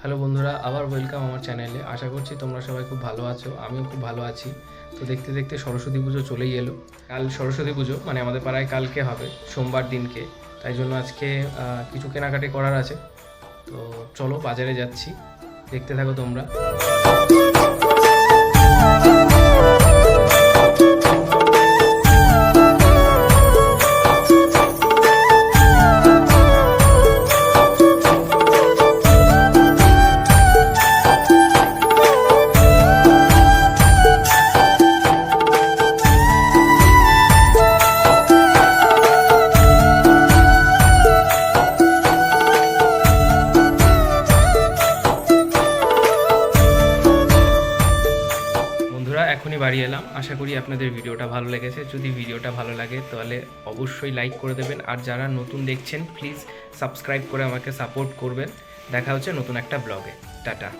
Hello বন্ধুরা, আবার welcome আমার চ্যানেলে আশা করছি তোমরা সবাই খুব ভালো আছো, আমিও খুব ভালো আছি। তো দেখতে দেখতে সরস্বতী পুজো চলেই এলো। কাল সরস্বতী পুজো মানে আমাদের পাড়ায় কালকে হবে, সোমবার দিনকে। তাই জন্য আজকে কিছু কেনাকাটি করার আছে। তো চলো বাজারে যাচ্ছি, দেখতে থাকো তোমরা। বন্ধুরা, এখনই বাড়ি এলাম। আশা করি আপনাদের ভিডিওটা ভালো লেগেছে। যদি ভিডিওটা ভালো লাগে, তাহলে অবশ্যই লাইক করে দেবেন। আর যারা নতুন দেখছেন প্লিজ সাবস্ক্রাইব করে আমাকে সাপোর্ট করবেন। দেখা হচ্ছে নতুন একটা ব্লগে টাটা।